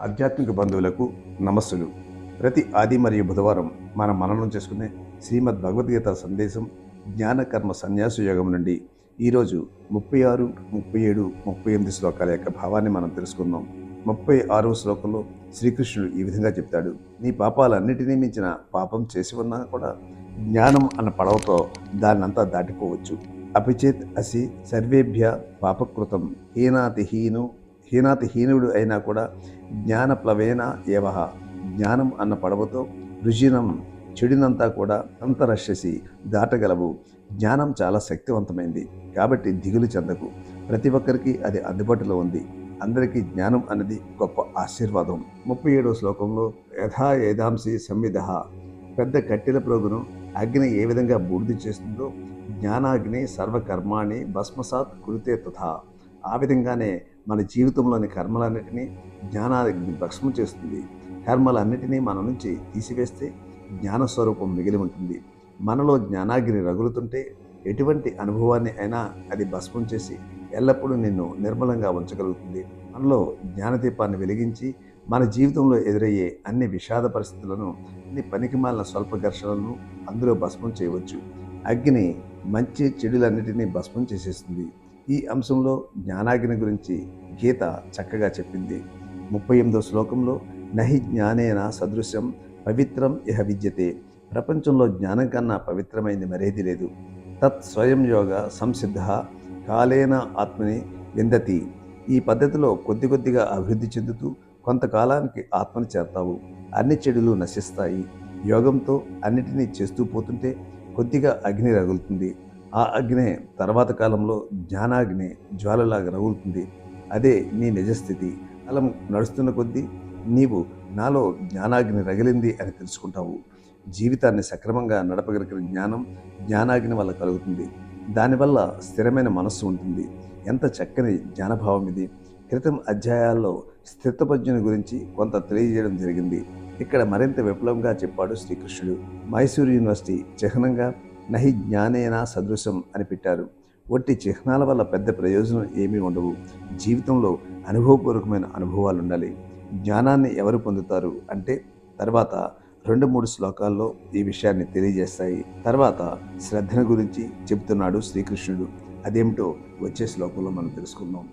ఆధ్యాత్మిక బంధువులకు నమస్సులు. ప్రతి ఆది మరియు బుధవారం మనం మననం చేసుకునే శ్రీమద్ భగవద్గీత సందేశం జ్ఞానకర్మ సన్యాస యోగం నుండి ఈరోజు ముప్పై ఆరు ముప్పై ఏడు ముప్పై ఎనిమిది శ్లోకాల యొక్క భావాన్ని మనం తెలుసుకుందాం. ముప్పై ఆరవ శ్లోకంలో శ్రీకృష్ణుడు ఈ విధంగా చెప్తాడు. నీ పాపాలన్నిటినీ మించిన పాపం చేసి ఉన్నా కూడా జ్ఞానం అన్న పడవతో దాన్నంతా దాటిపోవచ్చు. అపిచేత్ అసి సర్వేభ్య పాపకృతం హీనాతి హీనుడు అయినా కూడా జ్ఞానప్లవేన ఏవహ. జ్ఞానం అన్న పడవతో రుజినం చెడినంతా కూడా అంతరశ్యసి దాటగలవు. జ్ఞానం చాలా శక్తివంతమైంది. కాబట్టి దిగులు చెందకు. ప్రతి ఒక్కరికి అది అందుబాటులో ఉంది. అందరికీ జ్ఞానం అనేది గొప్ప ఆశీర్వాదం. ముప్పై ఏడవ శ్లోకంలో యథా ఏదాంసి సంవిధ. పెద్ద కట్టెల ప్రోగును అగ్ని ఏ విధంగా బూడిది చేస్తుందో జ్ఞానాగ్ని సర్వకర్మాణి భస్మసాత్ కురితే తథా. ఆ విధంగానే మన జీవితంలోని కర్మలన్నిటినీ జ్ఞానాగ్ని భస్మం చేస్తుంది. కర్మలన్నిటినీ మన నుంచి తీసివేస్తే జ్ఞానస్వరూపం మిగిలి ఉంటుంది. మనలో జ్ఞానాగ్ని రగులుతుంటే ఎటువంటి అనుభవాన్ని అయినా అది భస్మం చేసి ఎల్లప్పుడూ నిన్ను నిర్మలంగా ఉంచగలుగుతుంది. మనలో జ్ఞానదీపాన్ని వెలిగించి మన జీవితంలో ఎదురయ్యే అన్ని విషాద పరిస్థితులను అన్ని పనికిమాలిన స్వల్ప ఘర్షణలను అందులో భస్మం చేయవచ్చు. అగ్ని మంచి చెడులన్నిటినీ భస్మం చేసేస్తుంది. ఈ అంశంలో జ్ఞానాగ్ని గురించి గీత చక్కగా చెప్పింది. ముప్పై ఎనిమిదో శ్లోకంలో నహి జ్ఞానేన సదృశ్యం పవిత్రం ఇహ విద్యతే. ప్రపంచంలో జ్ఞానం కన్నా పవిత్రమైంది మరేది లేదు. తత్ స్వయం యోగ సంసిద్ధ కాలేన ఆత్మని విందతి. ఈ పద్ధతిలో కొద్ది కొద్దిగా అభివృద్ధి చెందుతూ కొంతకాలానికి ఆత్మని చేరతావు. అన్ని చెడులు నశిస్తాయి. యోగంతో అన్నిటినీ చేస్తూ పోతుంటే కొద్దిగా అగ్ని రగులుతుంది. ఆ అగ్ని తర్వాత కాలంలో జ్ఞానాగ్ని జ్వాలలాగా రగులుతుంది. అదే నీ నిజస్థితి. అలా నడుస్తున్న కొద్దీ నీవు నాలో జ్ఞానాగ్ని రగిలింది అని తెలుసుకుంటావు. జీవితాన్ని సక్రమంగా నడపగలిగిన జ్ఞానం జ్ఞానాగ్ని వల్ల కలుగుతుంది. దానివల్ల స్థిరమైన మనస్సు ఉంటుంది. ఎంత చక్కని జ్ఞానభావం ఇది. క్రితం అధ్యాయాల్లో స్థితపద్యుని గురించి కొంత తెలియజేయడం జరిగింది. ఇక్కడ మరింత విప్లవంగా చెప్పాడు శ్రీకృష్ణుడు. మైసూరు యూనివర్సిటీ చిహ్నంగా నహి జ్ఞానేనా సదృశం అని పెట్టారు. వట్టి చిహ్నాల వల్ల పెద్ద ప్రయోజనం ఏమీ ఉండవు. జీవితంలో అనుభవపూర్వకమైన అనుభవాలు ఉండాలి జ్ఞానాన్ని ఎవరు పొందుతారు అంటే తర్వాత రెండు మూడు శ్లోకాల్లో ఈ విషయాన్ని తెలియజేస్తాయి. తర్వాత శ్రద్ధను గురించి చెబుతున్నాడు శ్రీకృష్ణుడు. అదేమిటో వచ్చే శ్లోకంలో మనం తెలుసుకుందాం.